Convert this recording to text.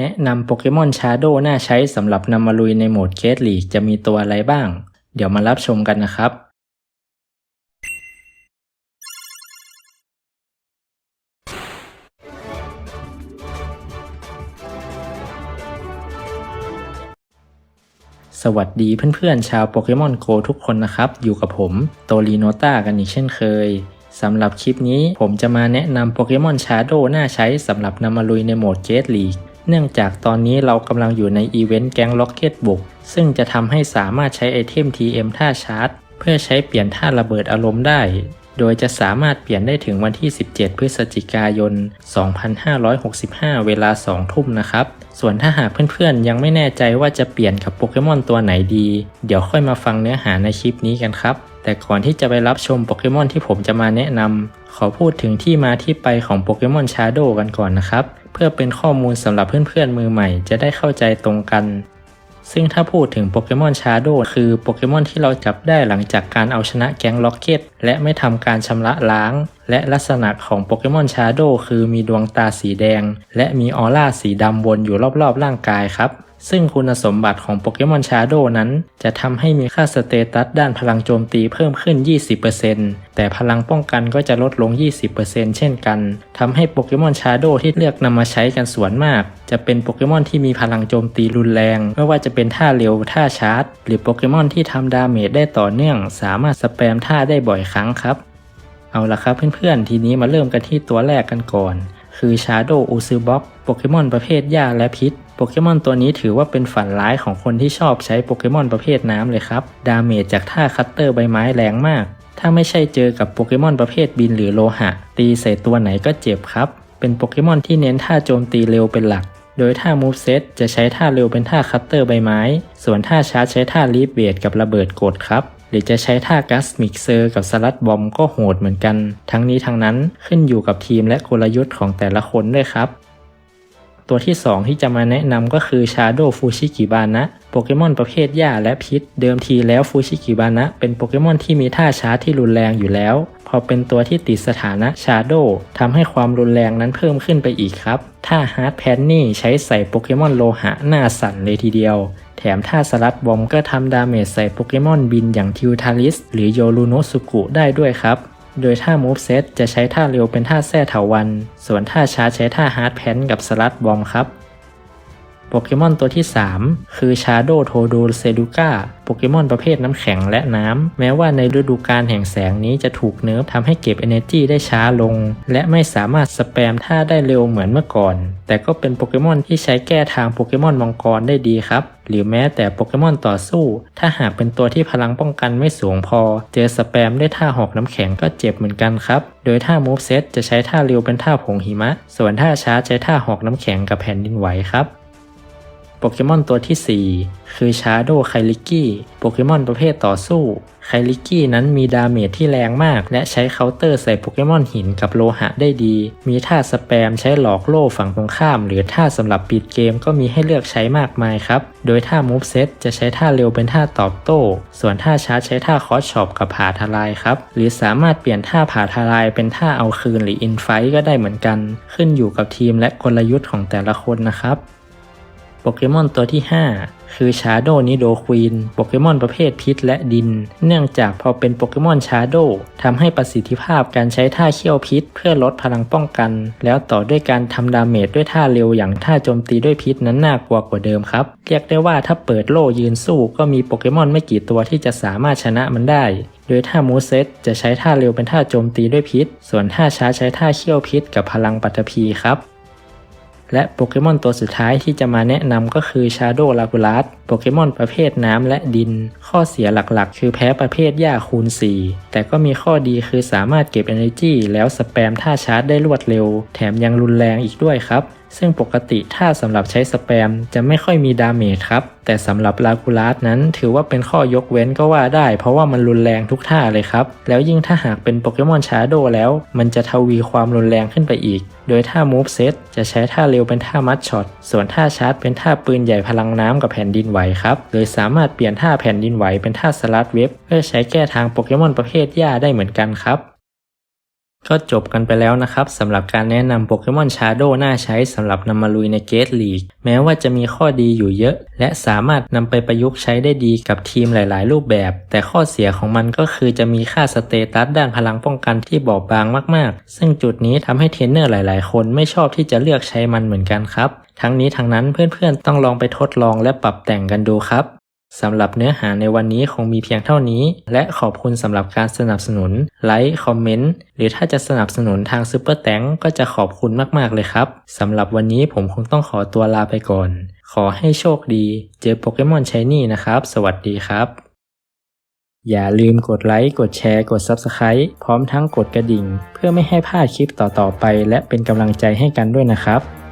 แนะนำโปเกมอนชาโดน่าใช้สำหรับนำมาลุยในโหมดเกตลีกจะมีตัวอะไรบ้าง เดี๋ยวมารับชมกันนะครับ สวัสดีเพื่อนๆ ชาวโปเกมอนโกทุกคนนะครับ อยู่กับผมโตลีโนต้ากันอีกเช่นเคยสำหรับคลิปนี้ผมจะมาแนะนำโปเกมอนชาโดน่าใช้สำหรับนำมาลุยในโหมดเกตลีก เนื่องจากตอนนี้เรากำลังอยู่ในอีเวนต์แก๊งล็อกเก็ตบุก ซึ่งจะทำให้สามารถใช้ไอเทม TM ท่าชาร์จ เพื่อใช้เปลี่ยนท่าระเบิดอารมณ์ได้ โดยจะสามารถเปลี่ยนได้ถึงวันที่ 17 พฤศจิกายน 2565 เวลา 2 ทุ่มนะครับ ส่วนถ้าหากเพื่อนๆ ยังไม่แน่ใจว่าจะเปลี่ยนกับโปเกมอนตัวไหนดี เดี๋ยวค่อยมาฟังเนื้อหาในคลิปนี้กันครับ แต่ก่อนที่จะไปรับชมโปเกมอนที่ผมจะมาแนะนำ ขอพูดถึงที่มาที่ไปของโปเกมอนชาโดกันก่อนนะครับ เพื่อเป็นข้อมูลสำหรับเพื่อนๆมือใหม่ จะได้เข้าใจตรงกัน ซึ่งถ้าพูดถึงโปเกมอนชาโดคือโปเกมอนที่เราจับได้หลังจากการเอาชนะแก๊งล็อกเก็ตและไม่ทำการชำระล้าง และลักษณะของโปเกมอนชาโดคือมีดวงตาสีแดง และมีออร่าสีดำวนอยู่รอบๆร่างกายครับ ซึ่งคุณสมบัติของโปเกมอนชาโดนั้น จะทำให้มีค่าสเตตัสด้านพลังโจมตีเพิ่มขึ้น 20%แต่พลังป้องกันก็จะลดลง 20%เช่นกัน ทำให้โปเกมอนชาโดที่เลือกนำมาใช้กันส่วนมาก จะเป็นโปเกมอนที่มีพลังโจมตีรุนแรง ไม่ว่าจะเป็นท่าเร็ว ท่าชาร์จ หรือโปเกมอนที่ทำดาเมจได้ต่อเนื่อง สามารถสแปมท่าได้บ่อยครั้งครับ เอาละครับเพื่อนๆ ทีนี้มาเริ่มกันที่ตัวแรกกันก่อน คือ Shadow u z u b o x โปเกมอนประเภทหญ้าและพิษ โปเกมอนตัวนี้ถือว่าเป็นฝันร้ายของคนที่ชอบใช้โปเกมอนประเภทน้ำเลยครับ ดาเมจจากท่าคัตเตอร์ใบไม้แรงมาก ถ้าไม่ใช่เจอกับโปเกมอนประเภทบินหรือโลหะ ตีใส่ตัวไหนก็เจ็บครับ เป็นโปเกมอนที่เน้นท่าโจมตีเร็วเป็นหลัก โดยท่า Move Set จะใช้ท่าเร็วเป็นท่าคัตเตอร์ใบไม้ ส่วนท่าชาร์จใช้ท่าลีฟเบดกับระเบิดกดครับ รือจะใช้ท่ากัสมิกเซอร์กับสลัดบอมก็โหดเหมือนกัน ทั้งนี้ทั้งนั้นขึ้นอยู่กับทีมและกลยุทธ์ของแต่ละคนด้วยครับ ตัวที่ 2 ที่จะมาแนะนำก็คือ Shadow Fushigibana โปเกมอนประเภทหญ้าและพิษ เดิมทีแล้ว Fushigibana เป็นโปเกมอนที่มีท่าชาร์จที่รุนแรงอยู่แล้ว พอเป็นตัวที่ติดสถานะ Shadow ทำให้ความรุนแรงนั้นเพิ่มขึ้นไปอีกครับ ท่า Hard p a n นี่ใช้ใส่โปเกมอนโลหะหน้าสั่นเลยทีเดียว ถมท่าสลัดบอมก็ทำดาเมจใส่โปเกมอนบินอย่างทิวทาริสหรือโยรูโนสุกุได้ด้วยครับ โดยท่ามูฟเซตจะใช้ท่าเร็วเป็นท่าแท่เถาวัน ส่วนท่าชาร์จใช้ท่าฮาร์ดแพนกับสลัดบอมครับ ปเกมอนตัวที่ 3 คือ Shadow t o d o s e d u k a โปเกมอนประเภทน้ำแข็งและน้ำ แม้ว่าในฤดูกาลแห่งแสงนี้จะถูกเนิร์ฟทำให้เก็บ Energy ได้ช้าลง และไม่สามารถสแปมท่าได้เร็วเหมือนเมื่อก่อน แต่ก็เป็นโปเกมอนที่ใช้แก้ทางโปเกมอนมังกรได้ดีครับ หรือแม้แต่โปเกมอนต่อสู้ ถ้าหากเป็นตัวที่พลังป้องกันไม่สูงพอ เจอสแปมได้ท่าหอกน้ำแข็งก็เจ็บเหมือนกันครับ โดยท่า Move Set จะใช้ท่าเร็วเป็นท่าผงหิมะ ส่วนท่าช้าใช้ท่าหอกน้ำแข็งกับแผ่นดินไหวครับ ปเกมอนตัวที่ 4 คือ Shadow k a i l i k i โปเกมอนประเภทต่อสู้ไคลิกี้นั้นมีดาเมจที่แรงมาก และใช้เคาน์เตอร์ใส่โปเกมอนหินกับโลหะได้ดี มีท่าสแปมใช้หลอกโล่ฝั่งตรงข้าม หรือท่าสำหรับปิดเกมก็มีให้เลือกใช้มากมายครับ โดยท่า Move Set จะใช้ท่าเร็วเป็นท่าตอบโต้ ส่วนท่าชาร์จใช้ท่าคอสช็อปกับผ่าทลายครับ หรือสามารถเปลี่ยนท่าผ่าทลายเป็นท่าเอาคืนหรืออินไฟก็ได้เหมือนกัน ขึ้นอยู่กับทีมและกลยุทธ์ของแต่ละคนนะครับ โปเกมอนตัวที่ 5 คือ Shadow Nido Queen โปเกมอนประเภทพิษและดิน เนื่องจากพอเป็นโปเกมอน Shadow ทำให้ประสิทธิภาพการใช้ท่าเขี้ยวพิษ เพื่อลดพลังป้องกัน แล้วต่อด้วยการทำดาเมจด้วยท่าเร็วอย่างท่าโจมตีด้วยพิษนั้นน่ากลัวกว่าเดิมครับ เรียกได้ว่าถ้าเปิดโล่ยืนสู้ก็มีโปเกมอนไม่กี่ตัวที่จะสามารถชนะมันได้โดยท่ามูเซตจะใช้ท่าเร็วเป็นท่าโจมตีด้วยพิษ ส่วนท่าช้าใช้ท่าเขี้ยวพิษกับพลังปัตภีครับ และโปเกมอนตัวสุดท้ายที่จะมาแนะนำก็คือ Shadow l a g u l a s โปเกมอนประเภทน้ำและดิน ข้อเสียหลักๆ คือแพ้ประเภทหญ้าคูณ 4 แต่ก็มีข้อดีคือสามารถเก็บ Energy แล้วสแปมท่าชาร์จได้รวดเร็ว แถมยังรุนแรงอีกด้วยครับ ซึ่งปกติถ้าสำหรับใช้สแปมจะไม่ค่อยมีดาเมจครับ แต่สำหรับลากูลัสนั้นถือว่าเป็นข้อยกเว้นก็ว่าได้ เพราะว่ามันรุนแรงทุกท่าเลยครับ แล้วยิ่งถ้าหากเป็นโปเกมอนชาโดแล้ว มันจะทวีความรุนแรงขึ้นไปอีก โดยท่า Move Set จะใช้ท่าเร็วเป็นท่ามัดช็อต ส่วนท่าชาร์จเป็นท่าปืนใหญ่พลังน้ำกับแผ่นดินไหวครับโดยสามารถเปลี่ยนท่าแผ่นดินไหวเป็นท่าสลัดเว็บเพื่อใช้แก้ทางโปเกมอนประเภทหญ้าได้เหมือนกันครับ ก็จบกันไปแล้วนะครับสำหรับการแนะนำโปเกมอนชาโดน่าใช้สำหรับนำมาลุยในเกตลีก แม้ว่าจะมีข้อดีอยู่เยอะ และสามารถนำไปประยุกต์ใช้ได้ดีกับทีมหลาย ๆ รูปแบบ แต่ข้อเสียของมันก็คือจะมีค่าสเตตัสด้านพลังป้องกันที่บอบบางมาก ๆ ซึ่งจุดนี้ทำให้เทรนเนอร์หลาย ๆ คนไม่ชอบที่จะเลือกใช้มันเหมือนกันครับ ทั้งนี้ทั้งนั้นเพื่อน ๆ ต้องลองไปทดลองและปรับแต่งกันดูครับ สำหรับเนื้อหาในวันนี้คงมีเพียงเท่านี้ และขอบคุณสำหรับการสนับสนุน ไลค์ คอมเมนต์ หรือถ้าจะสนับสนุนทางซูเปอร์แตงก็จะขอบคุณมาก ๆ เลยครับ สำหรับวันนี้ผมคงต้องขอตัวลาไปก่อน ขอให้โชคดี เจอโปเกมอนชายนี่นะครับ สวัสดีครับ อย่าลืมกดไลค์ กดแชร์ กด Subscribe พร้อมทั้งกดกระดิ่ง เพื่อไม่ให้พลาดคลิปต่อๆไป และเป็นกำลังใจให้กันด้วยนะครับ